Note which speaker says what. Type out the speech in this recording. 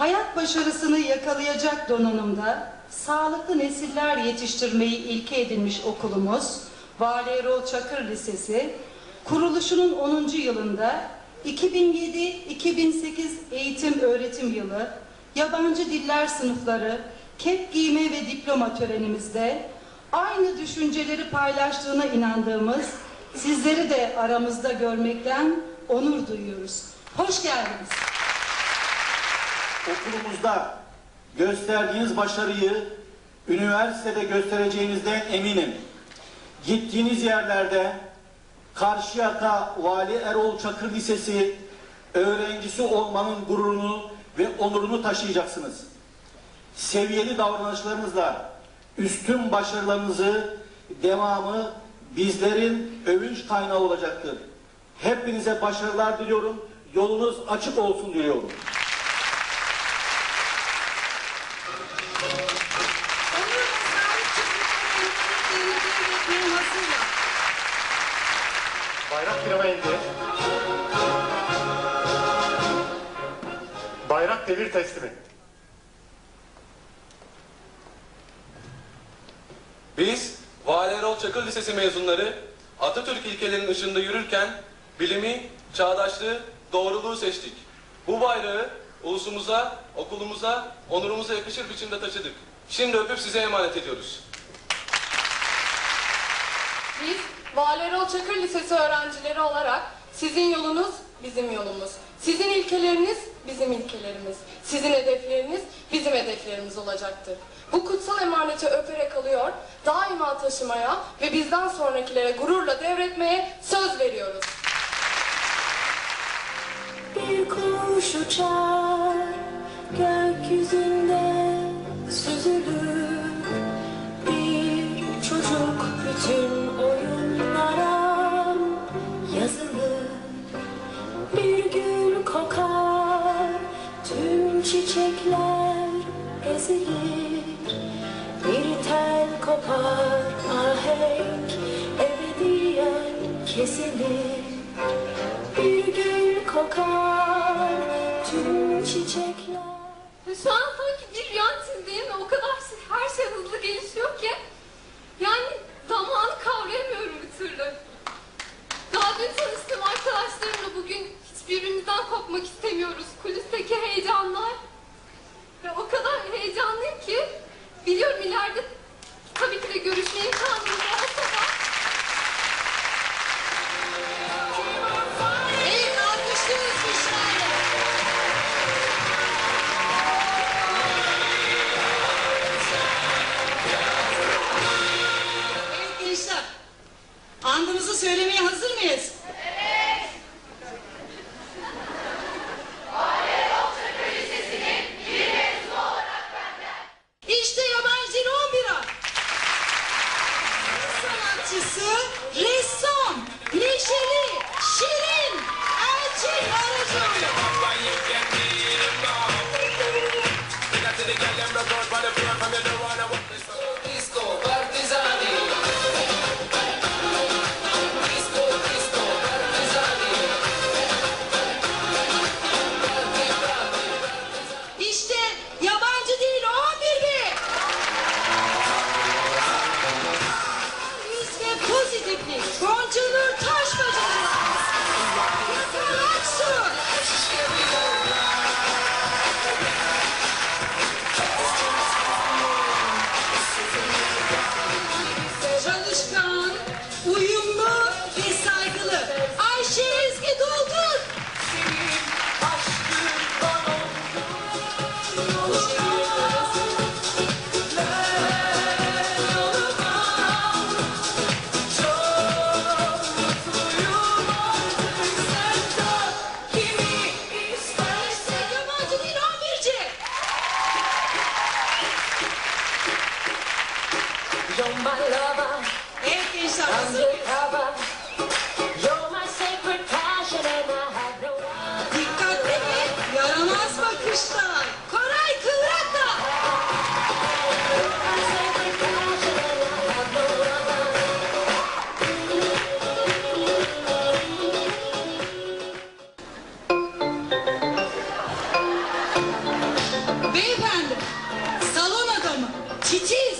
Speaker 1: Hayat başarısını yakalayacak donanımda sağlıklı nesiller yetiştirmeyi ilke edinmiş okulumuz Vali Erol Çakır Lisesi kuruluşunun 10. yılında 2007-2008 eğitim öğretim yılı yabancı diller sınıfları kep giyme ve diploma törenimizde aynı düşünceleri paylaştığına inandığımız sizleri de aramızda görmekten onur duyuyoruz. Hoş geldiniz.
Speaker 2: Okulumuzda gösterdiğiniz başarıyı üniversitede göstereceğinizden eminim. Gittiğiniz yerlerde Karşıyaka Vali Erol Çakır Lisesi öğrencisi olmanın gururunu ve onurunu taşıyacaksınız. Seviyeli davranışlarınızla üstün başarılarınızı devamı bizlerin övünç kaynağı olacaktır. Hepinize başarılar diliyorum. Yolunuz açık olsun diliyorum.
Speaker 3: Bayrak devir teslimi.
Speaker 4: Biz Vali Erol Çakır Lisesi mezunları Atatürk ilkelerinin ışığında yürürken bilimi, çağdaşlığı, doğruluğu seçtik. Bu bayrağı ulusumuza, okulumuza, onurumuza yakışır biçimde taşıdık. Şimdi öpüp size emanet ediyoruz.
Speaker 5: Biz Vali Erol Çakır Lisesi öğrencileri olarak sizin yolunuz bizim yolumuz. Sizin ilkeleriniz bizim ilkelerimiz. Sizin hedefleriniz bizim hedeflerimiz olacaktır. Bu kutsal emaneti öperek alıyor, daima taşımaya ve bizden sonrakilere gururla devretmeye söz veriyoruz.
Speaker 6: Bir kuş uçar gökyüzünde süzülür Bir çocuk bütün çiçekler ezilir Bir tel kopar ahenk ebediyen kesilir bir gül kokar tüm çiçekler.
Speaker 5: Şu an sanki bir rüya içindeyim ve o kadar şey, her şey hızlı gelişiyor ki yani zamanı kavrayamıyorum bir türlü. Daha dün tanıştığım arkadaşlarımla bugün hiçbirimizden kopmak istemiyoruz. Beyefendi, salon adamı, titiz,